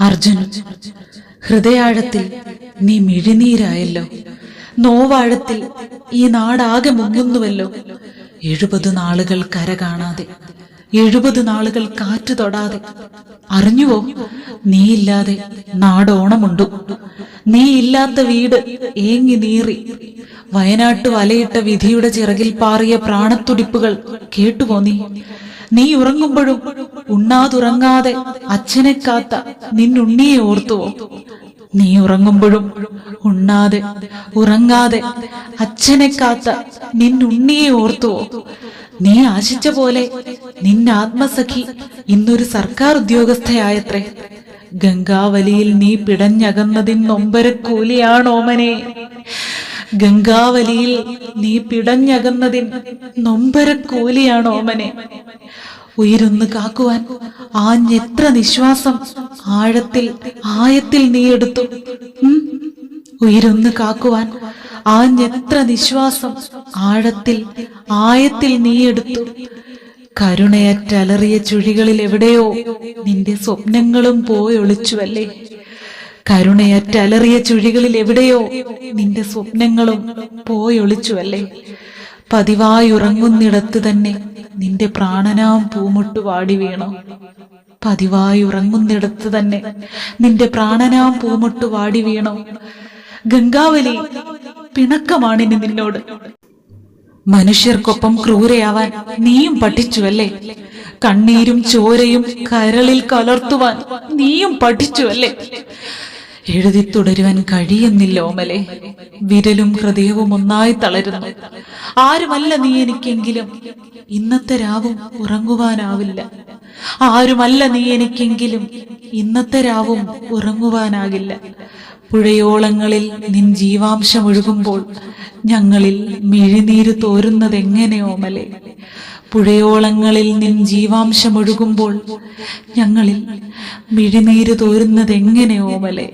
അർജുൻ ഹൃദയാഴത്തിൽ നീ മിഴിനീരായല്ലോ. നോവാഴത്തിൽ ഈ നാടാകെ മുങ്ങുന്നുവല്ലോ. എഴുപത് നാളുകൾ കര കാണാതെ എഴുപത് നാളുകൾ കാറ്റ് തൊടാതെ. അറിഞ്ഞുവോ? നീയില്ലാതെ നാടോണമുണ്ടു. നീ ഇല്ലാത്ത വീട് ഏങ്ങി നീറി. വയനാട്ട് വലയിട്ട വിധിയുടെ ചിറകിൽ പാറിയ പ്രാണത്തുടിപ്പുകൾ കേട്ടുപോ നീ? നീ ഉറങ്ങുമ്പോഴും ഉണ്ണാതുറങ്ങാതെ അച്ഛനെ കാത്ത നിന്നുണ്ണിയെ ഓർത്തുവോ നീ ഉറങ്ങുമ്പോഴും ഉണ്ണാതെ ഉറങ്ങാതെ അച്ഛനെ കാത്ത നിന്നുണ്ണിയെ ഓർത്തുവോ നീ ആശിച്ച പോലെ നിന്റെ ആത്മസഖി ഇന്നൊരു സർക്കാർ ഉദ്യോഗസ്ഥയായത്രേ. ഗംഗാവലിയിൽ നീ പിടഞ്ഞകന്നതിൻ നൊമ്പരക്കൂലിയാണോമനെ ഗംഗാവലിയിൽ നീ പിടഞ്ഞകന്നതിൻ നൊമ്പരക്കൂലിയാണോമനെ ഉയരൊന്ന് കാക്കുവാൻ. ആഞ്ഞെത്ര നിശ്വാസം. ആഴത്തിൽ ആയത്തിൽ നീ എടുത്തു. ഉയരുന്നു കാക്കുവാൻ. ആഞ്ഞെത്ര നിശ്വാസം. ആഴത്തിൽ ആയത്തിൽ നീ എടുത്തു. കരുണയറ്റലറിയ ചുഴികളിൽ എവിടെയോ നിന്റെ സ്വപ്നങ്ങളും പോയി പോയൊളിച്ചുവല്ലേ കരുണയറ്റലറിയ ചുഴികളിൽ എവിടെയോ നിന്റെ സ്വപ്നങ്ങളും പോയൊളിച്ചുവല്ലേ. പതിവായി ഉറങ്ങുന്നിടത്ത് തന്നെ നിന്റെ പ്രാണനാം പൂമുട്ട് വാടി വീണോ. പതിവായി ഉറങ്ങുന്നിടത്ത് തന്നെ നിന്റെ പ്രാണനാം പൂമുട്ട് വാടി വീണോ. ഗംഗാവലി പിണക്കമാണിനി നിന്നോട്. മനുഷ്യർക്കൊപ്പം ക്രൂരയാവാൻ നീയും പഠിച്ചുവല്ലേ? കണ്ണീരും ചോരയും കരളിൽ കലർത്തുവാൻ നീയും പഠിച്ചുവല്ലേ? എഴുതി തുടരുവാൻ കഴിയുന്നില്ല ഓമലെ. വിരലും ഹൃദയവും ഒന്നായി തളരുന്നു. ആരുമല്ല നീ എനിക്കെങ്കിലും. ഇന്നത്തെ രാവും ഉറങ്ങുവാനാവില്ല. ആരുമല്ല നീ എനിക്കെങ്കിലും ഇന്നത്തെ രാവും ഉറങ്ങുവാനാകില്ല. പുഴയോളങ്ങളിൽ നിൻ ജീവാംശം ഒഴുകുമ്പോൾ ഞങ്ങളിൽ മിഴിനീര് തോരുന്നത് ഓമലെ പുഴയോളങ്ങളിൽ നിൻ ജീവാംശം ഒഴുകുമ്പോൾ ഞങ്ങളിൽ മിഴിനീര് തോരുന്നത് ഓമലെ